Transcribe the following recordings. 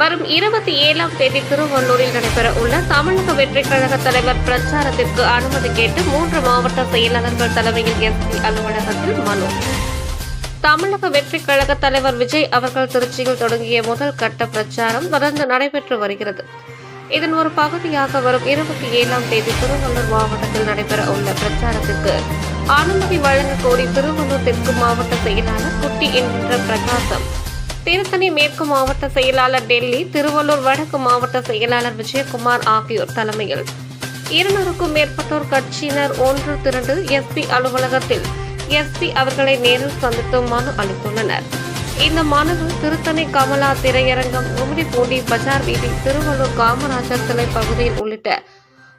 வரும் இருபத்தி ஏழாம் தேதி திருவள்ளூரில் நடைபெற உள்ள தமிழக வெற்றி கழக தலைவர் பிரச்சாரத்திற்கு அனுமதி கேட்டு மூன்று மாவட்ட செயலாளர்கள் தலைமையில் எஸ்பி அலுவலகத்தில் மனு. தமிழக வெற்றி கழக தலைவர் விஜய் அவர்கள் திருச்சியில் தொடங்கிய முதல் கட்ட பிரச்சாரம் தொடர்ந்து நடைபெற்று வருகிறது. இதன் ஒரு பகுதியாக வரும் இருபத்தி ஏழாம் தேதி திருவள்ளூர் மாவட்டத்தில் நடைபெற உள்ள பிரச்சாரத்திற்கு அனுமதி வழங்க கோரி திருவள்ளூர் தெற்கு மாவட்ட செயலாளர் குட்டி என்கின்ற பிரகாசம். திருத்தணி மேற்கு மாவட்ட செயலாளர் டெல்லி திருவள்ளூர் வடக்கு மாவட்ட செயலாளர் விஜயகுமார் ஆகியோர் தலைமையில் இருநூறுக்கும் மேற்பட்டோர் கட்சியினர் ஒன்று திரண்டு எஸ்பி அலுவலகத்தில் எஸ்பி அவர்களை நேரில் சந்தித்து மனு அளித்துள்ளனர். இந்த மனுவில் திருத்தணி கமலா திரையரங்கம் கும்மிடிப்பூண்டி பஜார் வீதி திருவள்ளூர் காமராஜர் சிலை பகுதியில் உள்ளிட்ட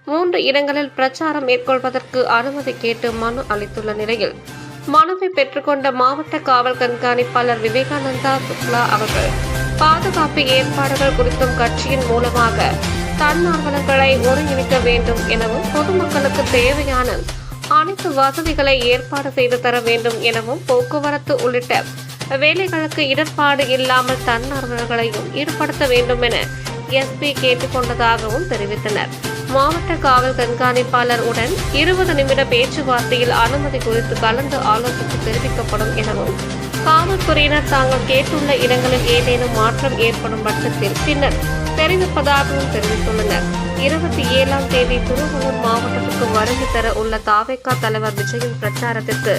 மூன்று இடங்களில் பிரச்சாரம் மேற்கொள்வதற்கு அனுமதி கேட்டு மனு அளித்துள்ள நிலையில் மனுவை பெற்றுக்கொண்ட மாவட்ட காவல் கண்காணிப்பாளர் விவேகானந்தா சுக்லா அவர்கள் பாதுகாப்பு ஏற்பாடுகள் குறித்தும் கட்சியின் மூலமாக தன்னார்வலர்களை ஒருங்கிணைக்க வேண்டும் எனவும் பொதுமக்களுக்கு தேவையான அனைத்து வசதிகளை ஏற்பாடு செய்து தர வேண்டும் எனவும் போக்குவரத்து உள்ளிட்ட வேலைகளுக்கு இடர்பாடு இல்லாமல் தன்னார்வலர்களையும் ஈடுபடுத்த வேண்டும் என எஸ்பி கேட்டுக்கொண்டதாகவும் தெரிவித்தனர். மாவட்ட காவல் கண்காணிப்பாளர் உடன் இருபது நிமிட பேச்சுவார்த்தையில் அனுமதி குறித்து கலந்து ஆலோசித்து தெரிவிக்கப்படும் எனவும் காவல்துறையினர் தாங்கள் கேட்டுள்ள இடங்களில் ஏதேனும் மாற்றம் ஏற்படும் பட்சத்தில் பின்னர் தெரிவிப்பதாகவும் தெரிவித்துள்ளனர். இருபத்தி ஏழாம் தேதி திருவள்ளூர் மாவட்டத்துக்கு வருகை தர உள்ள தாவேக்கா தலைவர் விஜயின் பிரச்சாரத்திற்கு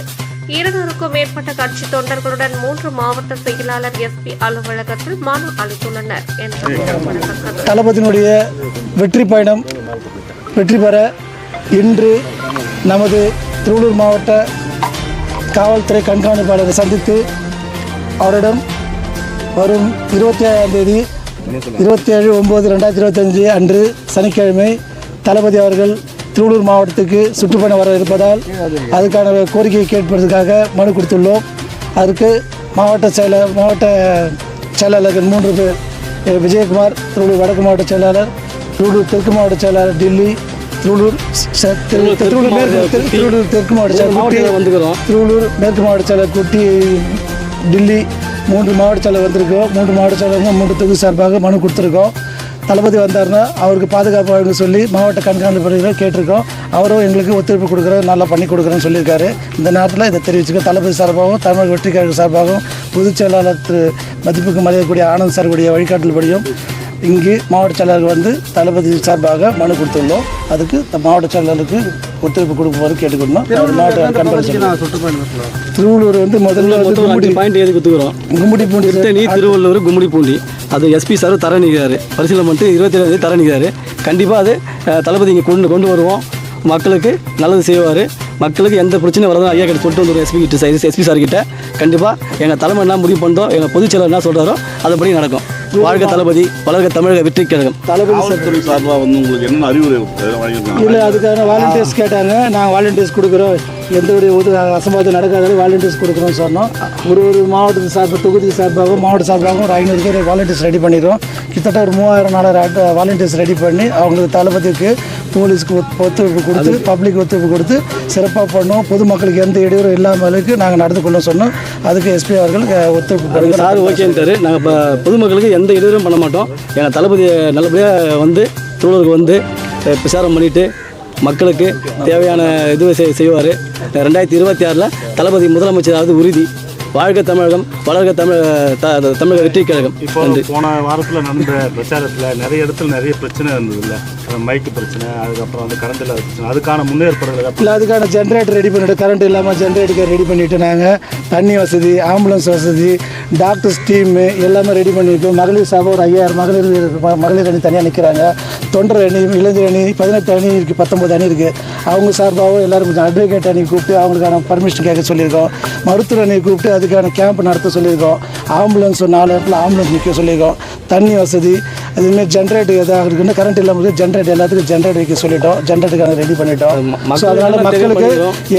இருநூறுக்கும் மேற்பட்ட கட்சி தொண்டர்களுடன் மூன்று மாவட்ட செயலாளர் எஸ்பி அலுவலகத்தில் மனு அளித்துள்ளனர் என்று தளபதியினுடைய வெற்றி பயணம் வெற்றி பெற இன்று நமது திருவள்ளூர் மாவட்ட காவல்துறை கண்காணிப்பாளரை சந்தித்து அவரிடம் வரும் இருபத்தி ஏழாம் தேதி இருபத்தி ஏழு ஒம்பது ரெண்டாயிரத்தி இருபத்தஞ்சு அன்று சனிக்கிழமை தளபதி அவர்கள் திருவள்ளூர் மாவட்டத்துக்கு சுற்றுப்பயணம் வர இருப்பதால் அதுக்கான கோரிக்கையை கேட்பதற்காக மனு கொடுத்துள்ளோம். அதற்கு மாவட்ட செயலர் மாவட்ட செயலாளர்கள் மூன்று பேர் விஜயகுமார் திருவள்ளூர் வடக்கு மாவட்ட செயலாளர் திருவள்ளூர் தெற்கு மாவட்ட செயலாளர் டில்லி திருவள்ளூர் திருவள்ளூர் மேற்கு திருவள்ளூர் தெற்கு மாவட்ட குட்டி வந்துக்கிறோம். திருவள்ளூர் மேற்கு மாவட்ட செயலர் குட்டி டில்லி மூன்று மாவட்ட செயலர் வந்திருக்கோம். மூன்று மாவட்ட செயலருங்க மூன்று தொகுதி சார்பாக மனு கொடுத்துருக்கோம். தளபதி வந்தாருன்னா அவருக்கு பாதுகாப்பு வழங்க சொல்லி மாவட்ட கண்காணிப்பாளர்கள் கேட்டிருக்கோம். அவரும் எங்களுக்கு ஒத்துழைப்பு கொடுக்குறேன் நல்லா பண்ணி கொடுக்குறேன்னு சொல்லியிருக்காரு. இந்த நேரத்தில் இதை தெரிவிச்சுக்க தளபதி சார்பாகவும் தமிழக வெற்றி கழக சார்பாகவும் பொதுச் செயலாளர் திரு மதிப்புக்கு மரியாதைக்கூடிய ஆனந்த் சார்புடைய வழிகாட்டல்படியும் இங்கு மாவட்ட செயலாளர் வந்து தளபதி சார்பாக மனு கொடுத்துள்ளோம். அதுக்கு மாவட்ட செயலாளருக்கு ஒத்துழைப்பு கொடுக்குமாறு கேட்டுக்கொள்ளணும் அவர் மாவட்ட சுற்றுப்பயணம் திருவள்ளூர் வந்து முதல்ல வந்து அஞ்சு பாயிண்ட் எழுதி கொடுத்துக்கிறோம் கும்மிடி பூண்டி திருவள்ளூர் கும்மிடி பூண்டி அது எஸ்பி சார் தர நிற்கிறாரு பரிசீலனை பண்ணிட்டு இருபத்தி ஏழாம் தர நிற்கிறாரு கண்டிப்பாக அது தளபதி இங்கே கொண்டு கொண்டு வருவோம். மக்களுக்கு நல்லது செய்வார். மக்களுக்கு எந்த பிரச்சனையும் வரதும் ஐயா கிட்ட சொல்லிட்டு வந்துடும் எஸ்பி கிட்ட எஸ்பி சார் கிட்ட. கண்டிப்பாக எங்கள் தலைமை என்ன முடிவு பண்ணோம் எங்கள் பொதுச் செயலர் என்ன சொல்கிறாரோ அதுபடி நடக்கும். வாழ்க தளபதி வளர்க தமிழக வெற்றி கழகம். தளபதி சார்பாக வந்து உங்களுக்கு என்னென்ன அறிவுரை இல்லை அதுக்கான வாலண்டியர்ஸ் கேட்டாங்க. நாங்கள் வாலண்டியர்ஸ் கொடுக்குறோம். எந்த ஒரு உத அசம்பாவிதம் நடக்காத வாலண்டியர்ஸ் கொடுக்குறோம் சொன்னோம். ஒரு ஒரு மாவட்டத்து சார்பு தொகுதி சார்பாகவும் மாவட்ட சார்பாகவும் ஒரு ஐநூறு பேர் வாலண்டியர்ஸ் ரெடி பண்ணிடுறோம். கிட்டத்தட்ட ஒரு மூவாயிரம் நாலாயிரம் வாலண்டியர்ஸ் ரெடி பண்ணி அவங்களுக்கு தளபதிக்கு போலீஸ்க்கு ஒத்- ஒத்துழைப்பு கொடுத்து பப்ளிக் ஒத்துழைப்பு கொடுத்து சிறப்பாக பண்ணோம். பொதுமக்களுக்கு எந்த இடையூறும் இல்லாமலுக்கு நாங்கள் நடந்து கொள்ள சொன்னோம். அதுக்கு எஸ்பி அவர்கள் ஒத்துழைப்பு சார் ஓகேன்ட்டாரு நாங்கள் இப்போ பொதுமக்களுக்கு எந்த இடையூறும் பண்ண மாட்டோம். எங்கள் தளபதி நல்லபடியாக வந்து திருவள்ளூருக்கு வந்து அஹ், பிரச்சாரம் பண்ணிவிட்டு மக்களுக்கு தேவையான இது செய் செய்வார். ரெண்டாயிரத்தி இருபத்தி ஆறில் தளபதி முதலமைச்சராவது உறுதி. வாழ்க தமிழகம் வளர்க தமிழ் தமிழக வெற்றி கழகம். இப்போ போன வாரத்தில் நடந்த பிரச்சாரத்தில் நிறைய இடத்துல நிறைய பிரச்சனை இருந்ததுல்ல. மைக்கு பிரச்சனை அதுக்கப்புறம் வந்து கரண்ட் இல்லாத பிரச்சனை அதுக்கான முன்னேற்பாடுகள் இல்லை அதுக்கான ஜென்ரேட்டர் ரெடி பண்ணிட்டு கரண்ட் இல்லாமல் ஜென்ரேட்டர் ரெடி பண்ணிட்டு நாங்கள் தண்ணி வசதி ஆம்புலன்ஸ் வசதி டாக்டர்ஸ் டீமு எல்லாமே ரெடி பண்ணியிருக்கோம் மகளிர் சபை ஒரு ஐயாயிரம் மகளிர் மகளிர் அணி தனியாக நிற்கிறாங்க தொண்டர் அணி இளைஞர் அணி பதினெட்டு அணி இருக்குது பத்தொம்பது அணி இருக்குது அவங்க சார்பாகவும் எல்லோரும் கொஞ்சம் அட்வொகேட் அணி கூப்பிட்டு அவங்களுக்கான பர்மிஷன் கேட்க சொல்லியிருக்கோம். மருத்துவ அணியை கூப்பிட்டு அதுக்கான கேம்ப் நடத்த சொல்லியிருக்கோம். ஆம்புலன்ஸ் ஒரு நாலு இடத்துல ஆம்புலன்ஸ் நிற்க சொல்லியிருக்கோம். தண்ணி வசதி அதுமாரி ஜென்ரேட்டர் எதாவது இருக்குன்னு கரண்ட் இல்லாமல் ஜென்ரேட்டர் எல்லாத்துக்கும் ஜென்ரேட்டர் வைக்க சொல்லிட்டோம். ஜென்ரேட்டருக்கான ரெடி பண்ணிட்டோம். ஸோ அதனால் மக்களுக்கு.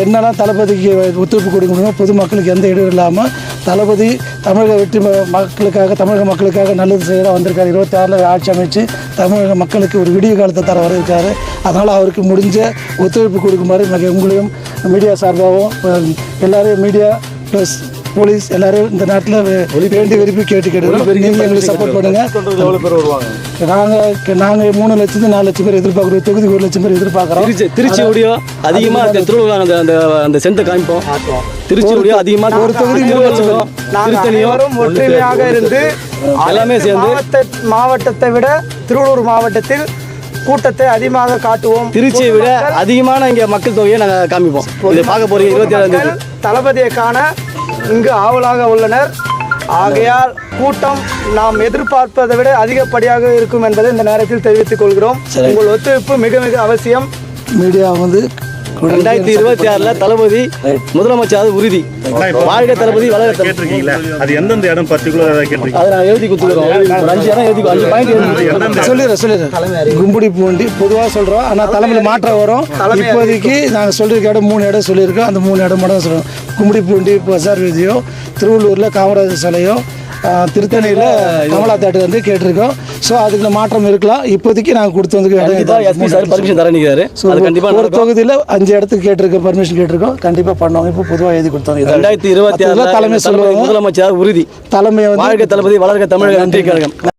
என்னெல்லாம் தளபதிக்கு ஒத்துழைப்பு கொடுக்க முடியுமோ பொதுமக்களுக்கு எந்த இடையூறு இல்லாமல் தளபதி தமிழக வெற்றி மக்களுக்காக தமிழக மக்களுக்காக நல்லது செய்ய வந்திருக்காரு. இருபத்தி ஆறில் ஆட்சி அமைச்சு தமிழக மக்களுக்கு ஒரு விடிய காலத்தை தர வர அதனால் அவருக்கு முடிஞ்ச ஒத்துழைப்பு கொடுக்குமாறு உங்களையும் மீடியா சார்பாகவும் அஹ், எல்லாரையும் மீடியா ப்ளஸ் போலீஸ் எல்லாரும் இந்த நாட்டில் வேண்டி விரும்பி கேட்டு கேட்டு நீங்கள் எங்களுக்கு சப்போர்ட் எவ்வளோ பேர் வருவாங்க? நாங்கள் நாங்கள் மூணு லட்சத்து நாலு லட்சம் பேர் எதிர்பார்க்குறோம். தொகுதிக்கு ஒரு லட்சம் பேர் எதிர்பார்க்குறோம். திருச்சி திருச்சி ஒடியோ அதிகமாக அந்த திருவள்ளூர் அந்த அந்த அந்த சென்டை காமிப்போம். திருச்சி ஒடியோ அதிகமாக ஒரு தொகுதி மூணு லட்சம் பேர். நாங்கள் திருத்தணியோ அனைவரும் ஒற்றுமையாக இருந்து எல்லாமே சேர்ந்து. மாவட்ட மாவட்டத்தை விட திருவள்ளூர் மாவட்டத்தில் கூட்டத்தை அதிகமாக காட்டுவோம். திருச்சியை விட அதிகமான இங்கே மக்கள் தொகையை நாங்கள் காமிப்போம். இதை பார்க்க போறீங்க இருபத்தி ஏழாம் தேதி. தளபதியை காண இங்கு ஆவலாக உள்ளனர். ஆகையால் கூட்டம் நாம் எதிர்பார்ப்பதை விட அதிகப்படியாக இருக்கும் என்பதை இந்த நேரத்தில் தெரிவித்துக் கொள்கிறோம். உங்கள் ஒத்துழைப்பு மிக மிக அவசியம். மீடியா வந்து ரெண்டாயிரத்தி இருபத்தி ஆறில் தளபதி முதலமைச்சர் அது உறுதி. வாழ்க தளபதி வளர தளபதி. கேட்டிருக்கீங்களா? அது எந்தெந்த இடம் பர்டிகுலராக ஏதாவது கேட்டிருக்கீங்க? அதை நான் எழுதி கொடுத்துக்கிறோம். அஞ்சு இடம் எழுதி அஞ்சு பாயிண்ட் சொல்லிடுறேன் சொல்லிடுறேன். கும்படி பூண்டி பொதுவாக சொல்கிறோம் ஆனால் தலைமையில் மாற்றம் வரும். இப்போதைக்கு நாங்கள் சொல்லியிருக்க இடம் மூணு இடம் சொல்லியிருக்கோம். அந்த மூணு இடம் மட்டும் சொல்கிறோம் கும்படி பூண்டி பசார் வீதியோ திருவள்ளூரில் காமராஜர் சிலையோ திருத்தணியில் கமலா தேட்டர் வந்து கேட்டிருக்கோம். ஸோ அதுக்கு மாற்றம் இருக்கலாம். இப்போதைக்கு நாங்கள் கொடுத்து வந்து பர்மிஷன் தர நிற்கிறாரு அது கண்டிப்பா ஒரு தொகுதியில் அஞ்சு இடத்துக்கு கேட்டிருக்கோம் பர்மிஷன் கேட்டிருக்கோம். கண்டிப்பாக பண்ணோம் இப்போ பொதுவாக எழுதி கொடுத்தோம் இதான். ரெண்டாயிரத்தி இருபத்தி ஆறில் தலைமை சொல்லுவாங்க. முதலமைச்சர் உறுதி. தலைமை வந்து தளபதி வளர்க தமிழக நன்றி. கழகம்